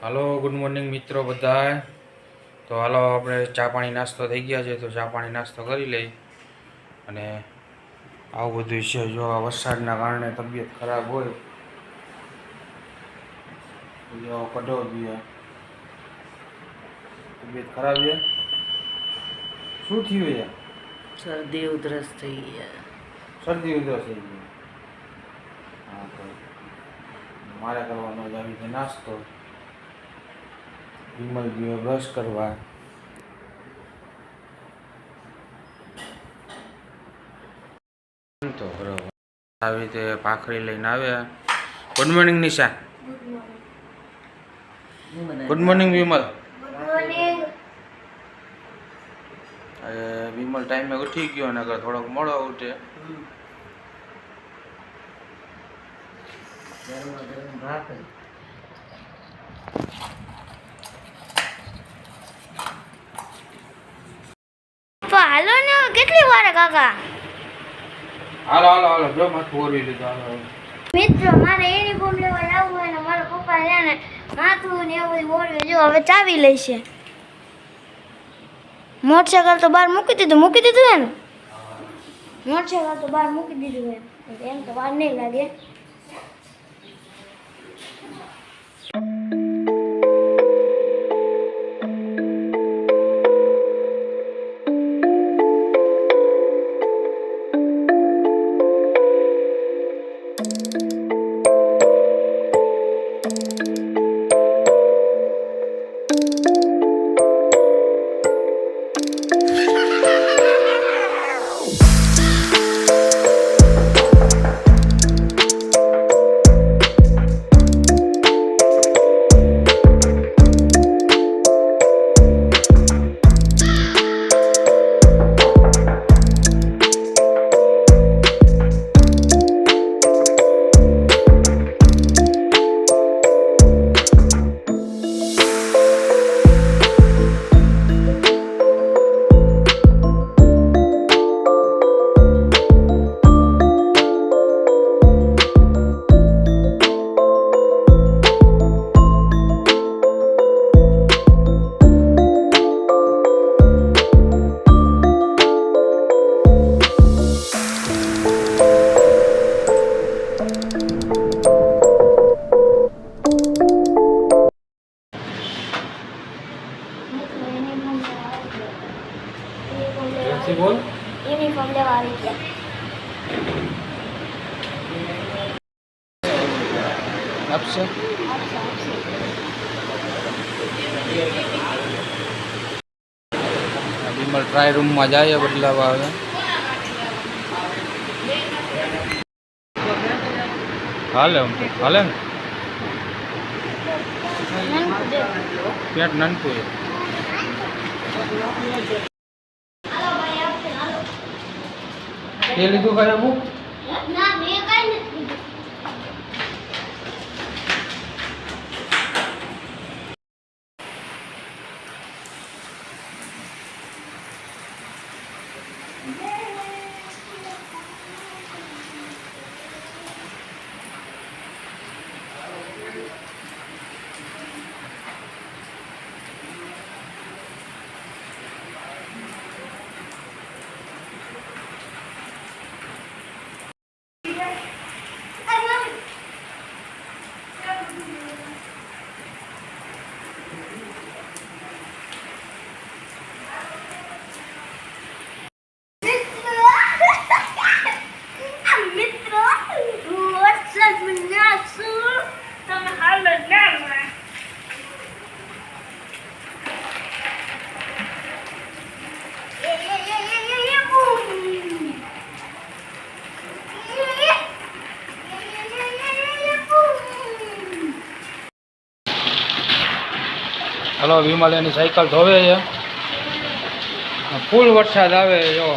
હાલો good morning મિત્રો બધા તો હાલો આપણે ચા પાણી નાસ્તો થઈ ગયા છે તો ચા પાણી નાસ્તો કરી લઈ. અને આવું બધું છે જો આ વરસાદના કારણે તબિયત ખરાબ હોય. જો કઢો તબિયત ખરાબ છે? શું થયું છે? શરદી ઉધરસ થઈ ગયા શરદી ઉધરસ થઈ ગઈ. હા તો મારે કરવાનો જ આવી છે નાસ્તો. વિમલ ગયો બ્રશ કરવા. તો બરોબર આવી રીતે પાખરી લઈને આવ્યા. Good morning Nisha. Good morning Vimal. Vimal ટાઈમે ઉઠી ગયો ને અગર થોડોક મોડો ઉઠે. ગરમા ગરમ ભાખરી તો હાલો ને હવે કેટલી વાર કાકા. હાલો હાલો હાલો જો મત ઓરવી લીધું હાલો. મિત્રો મારે યુનિફોર્મ લેવા જવું હોય ને મારા પપ્પા છે ને માથું ને એવું ઓળવે જો હવે ચાવી લઈશે મોટરસાયકલ તો બહાર મૂકી દીધું મૂકી દીધું ને મોટરસાયકલ તો બહાર મૂકી દીધું એમ તો વાર નહીં લાગે. યુનિફોર્મ લેવા આવી ગયા આપશે વિમલ ટ્રાય રૂમમાં જાય બદલાવા આવે હાલે આમ તો હાલે ને પેટ નાનકું છે એ લીધું કયા અમુક? ના મેં કઈ નથી કીધું મિત્રો વરસાદ નાસું તમે હાલ ના હલો વિમાલયની સાયકલ ધોવે છે. ફૂલ વરસાદ આવે, જો.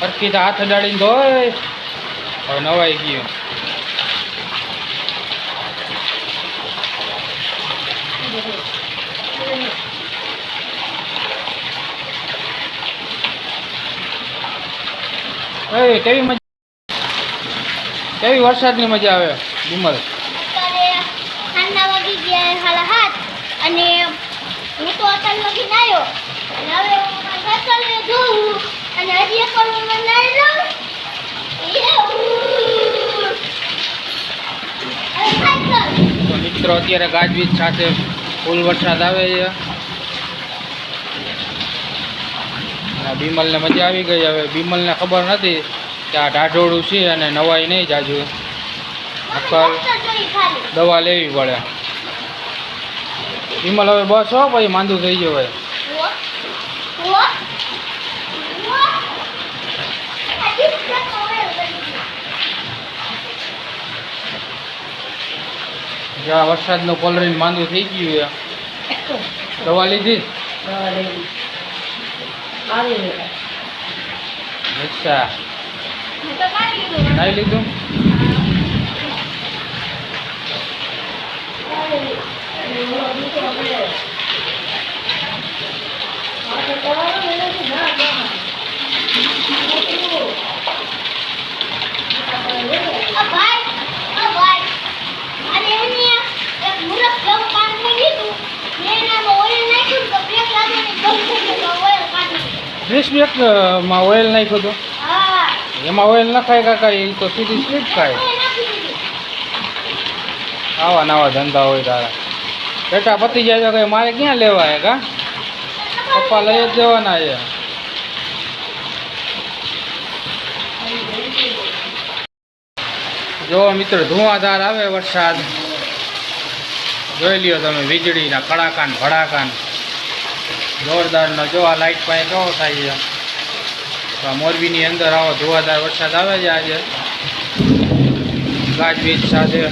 તો હાથ અડાડીને ધોય હવે નવાઈ ગયો. કેવી મજા કેવી વરસાદની મજા આવે, વિમલ અત્યારે સાંજના વાગી ગયા સાડા હાથ અને હું તો અસલ લગીને આવ્યો. અને હવે હું મારા જોઉં અને હજી એક હું મનાઈ લઉં તો મિત્રો અત્યારે ગાજવીજ સાથે ફૂલ વરસાદ આવે છે. બીમલને મજા આવી ગઈ. હવે બીમલને ખબર નથી કે આ ઢાઢોળું છે અને નવાઈ નહીં જાજુ. દવા લેવી પડે. બીમલ હવે બસ હો પછી માંદું થઈ ગયું ભાઈ જ્યાં વરસાદનું પલરીને માંદું થઈ ગયું છે. દવા લીધી? અચ્છા. નાઈ લીધું આ ભાઈ આ ભાઈ અને એની એક મુરત જેવું કામ થઈ ગયું મેં એનામાં ઓઇલ નાખ્યું તો બ્રેક લાગીને બંધ થઈ ગયો તો ઓઇલ કાઢી દીધું. ક્રિસમાં ઓઇલ નાખ્યો તો એમાં ઓઇલ નખાય કાકા એ તો સીધી સ્લીપ ખાય. આવા નવા ધંધા હોય તારા. બેટા પતી જાય કઈ મારે ક્યાં લેવા હે કા? પપ્પા લઈ જ જવાના છે. જો મિત્રો ધુઆધાર આવે વરસાદ. જોઈ લ્યો તમે વીજળીના કડાકાન ભડાકાન. જોરદારનો જો આ લાઇટ પાસે કેવો થાય છે મોરબીની અંદર આવો ધુઆધાર વરસાદ આવે છે આજે. ગાજવીજ સાથે.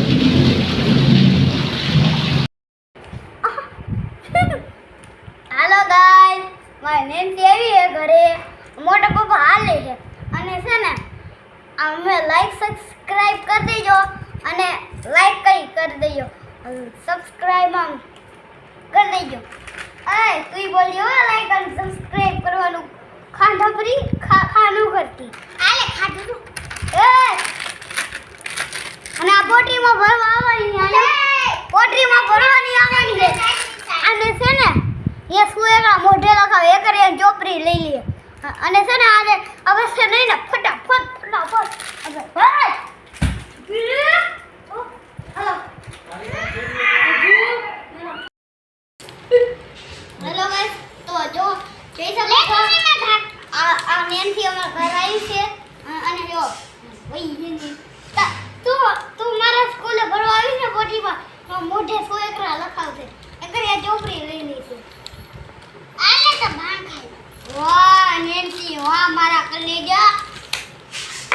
હાલો ગાઈસ, મારી નેન્સી આવી છે ઘરે. મોટા પપ્પા હાલે છે. અને છે ને, અમે લાઈક સબસ્ક્રાઇબ કરી દેજો અને લાઈક કઈ કરી દેજો. સબસ્ક્રાઈબ આમ કરી દેજો. અરે તું બોલ્યો લાઈક અને સબસ્ક્રાઇબ કરવાનું. ખાંડા પરી ખાનું કરતી. આલે ખાધું તું. એ! અને આ પોટરીમાં ભરવા આવવાની અને પોટરીમાં ભરવાની આવવાની છે. અને છે ને એ સુએલા મોઢે લખાવે એ કરી ચોપરી લઈ લઈએ અને છે ને આજે હવે છે નહીં ને હેલો ગાઈસ તો જો જોઈ શકો છો આ આ મેન અમાર ઘર આવ્યું છે. અને જો ઓય હિન્દી તું તું મારા સ્કૂલે ભરવા આવી ને બોટીમાં તો મોઢે સો એકરા લખાવશે એકરે આ ચોપડી લઈ લઈ છે. આને તો ભાન ખાઈ વાહ નેન્સી વાહ મારા કલેજા.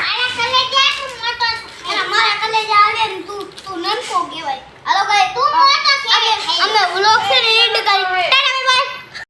મારા કલેજા તું મોટો એના મારા કલેજા આવે ને તું તું નનકો કહેવાય. હાલો ભાઈ તું મોટો કે અમે વ્લોગ છે ને એન્ડ કરી.